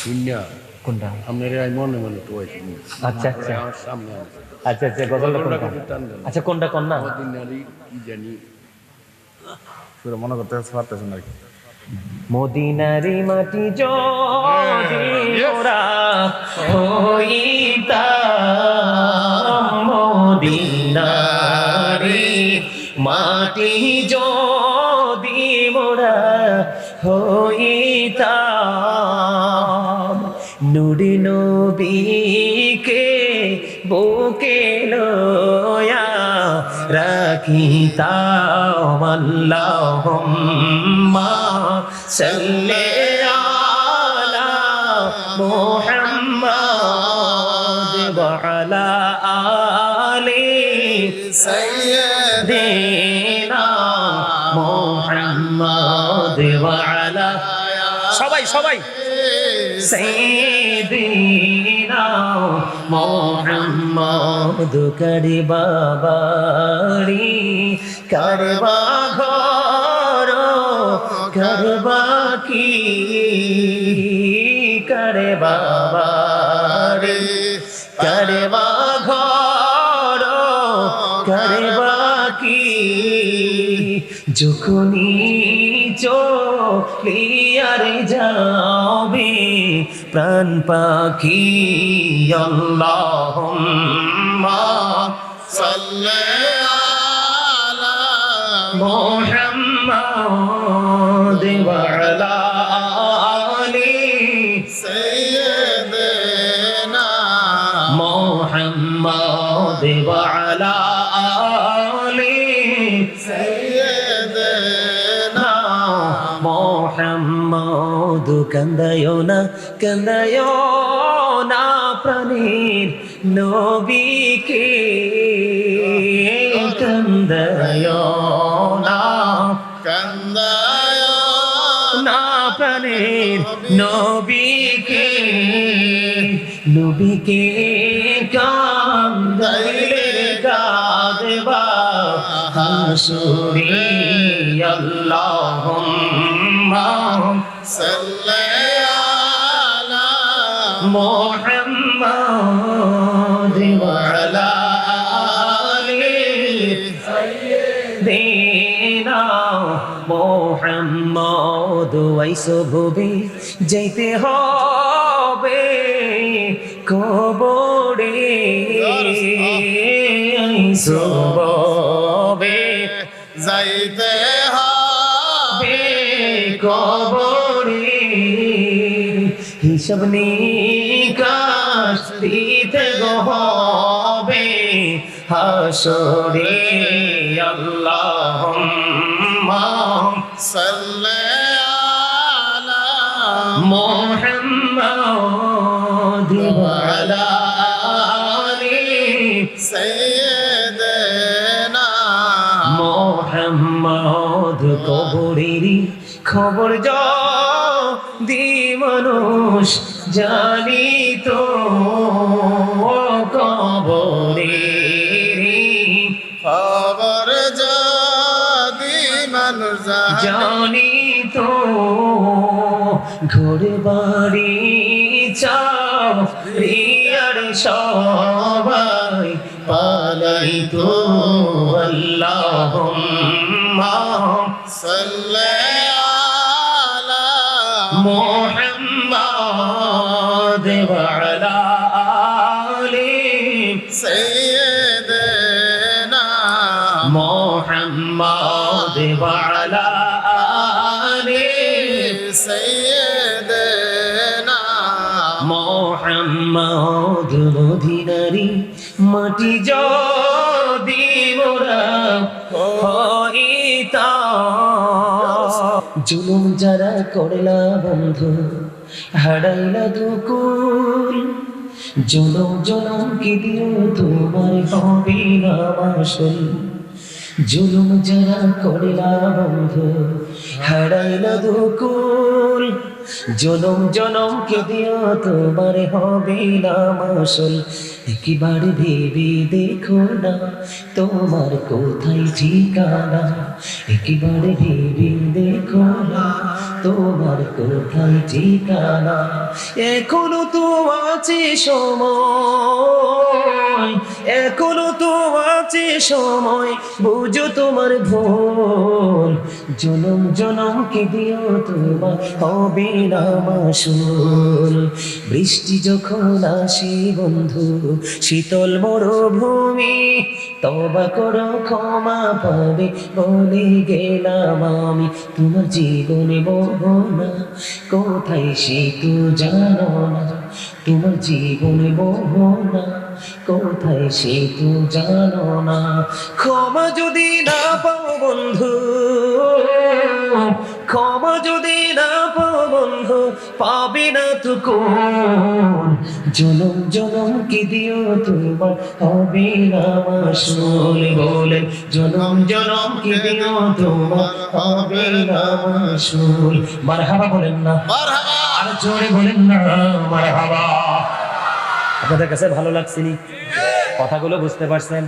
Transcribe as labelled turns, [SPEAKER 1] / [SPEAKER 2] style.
[SPEAKER 1] শূন্য
[SPEAKER 2] কোনটা?
[SPEAKER 1] আপনার এই মনে মনে তো ওই শূন্য
[SPEAKER 2] আচ্ছা আচ্ছা।
[SPEAKER 1] আমার সামনে
[SPEAKER 2] আচ্ছা আচ্ছা গজলটা কোনটা?
[SPEAKER 1] একটু।
[SPEAKER 2] আচ্ছা কোনটা কোন না?
[SPEAKER 1] মদিনারি কি জানি।
[SPEAKER 3] পুরো মনে করতে পারতেছেন আর কি।
[SPEAKER 2] মদিনারি মাটি যদি মোরা হইতাম মদিনারি মাটি যদি মোরা হইতাম নুরি নবীকে বুকে লয়া রাখিতাম আল্লাহুম্মা সাল্লি আলা মুহাম্মাদ ওয়া আলা আলি সাইয়্যিদিনা মুহাম্মাদ ওয়া আলা সবাই সবাই। সাইয়্যিদিনা মুহাম্মাদ করবা ঘর করবা কি করবা বাড়ি করবা ঘর করবা কি যখনই চলিয়ার যাবে, প্রাণ পাখি, আল্লাহুম্মা
[SPEAKER 3] সাল্লি আলা
[SPEAKER 2] মুহাম্মাদ ওয়া আলা আলি
[SPEAKER 3] সাইয়্যিদিনা
[SPEAKER 2] মুহাম্মাদ ওয়া মোহাম্মদ কান্দায় না কান্দায় না প্রাণীর নবীকে কান্দায় না
[SPEAKER 3] কান্দায়
[SPEAKER 2] না প্রাণীর নবীকে নবীকে কান্দাইলে কাঁদবা হাসুরি আল্লাহুম্মা মুহাম্মদ ওয়াইসো হবে কবরে। আইসো ভবে
[SPEAKER 3] যাইতে হবে
[SPEAKER 2] কবরে। হিসাব নিকাশ হবে হাসরে আল্লাহুম্মা
[SPEAKER 3] সাল্লি আলা
[SPEAKER 2] মুহাম্মাদ
[SPEAKER 3] সাইয়্যিদিনা
[SPEAKER 2] মোহাম্মদ কবরেরই খবর দি মানুষ জানি তো কবরে
[SPEAKER 3] খবর যদি মানুষ জানি।
[SPEAKER 2] তো ঘর বাড়ি রিয়ার সবাই পালাই তো। আল্লাহ
[SPEAKER 3] সাল্লি
[SPEAKER 2] محمد وعلى آله
[SPEAKER 3] সাইয়্যিদিনা
[SPEAKER 2] محمد وعلى آله
[SPEAKER 3] সাইয়্যিদিনা
[SPEAKER 2] মোহাম্মদ মদিনারি মাটি যদি মোরা হইতা জুলুম যারা করলা বন্ধু হারাইলা দুকুল। জনম জনম কি দিও তোমার হবে না জুলুম যারা করিলা বন্ধু হারাইলা দুকুল। জনম জনম কে দিও তোমার হবে না মাসল, একবার ভেবে দেখো না তোমার কোথায় ঠিকানা, একবার ভেবে দেখো না তোমার কোথায় ঠিকানা, এখনও তো আছে সময়, এখনও তো আছে সময়, বুঝো তোমার ভুল। জনম জনম কে দিও তোমার হবে না মাসুল বৃষ্টি যখন আসে বন্ধু, শীতল মরুভূমি, তবা করো, ক্ষমা পাবে বলে গেলাম আমি। তোমার জীবনে মোহনা কোথায় সে তো জানো না। তোমার জীবনে মোহনা কোথায় সে তো জানো না। ক্ষমা যদি না পাও বন্ধু ক্ষমা যদি না পাও বন্ধু পাবে না তো কোন জনম জনম কি দিও তোমার? হবে না মাসুল বলেন জনম জনম কি দিও তোমার? হবে না মাসুল। মারহাবা বলেন না। আর জোরে বলেন না মারহাবা। আপনাদের কাছে ভালো লাগছে নি? কথাগুলো বুঝতে পারছেন?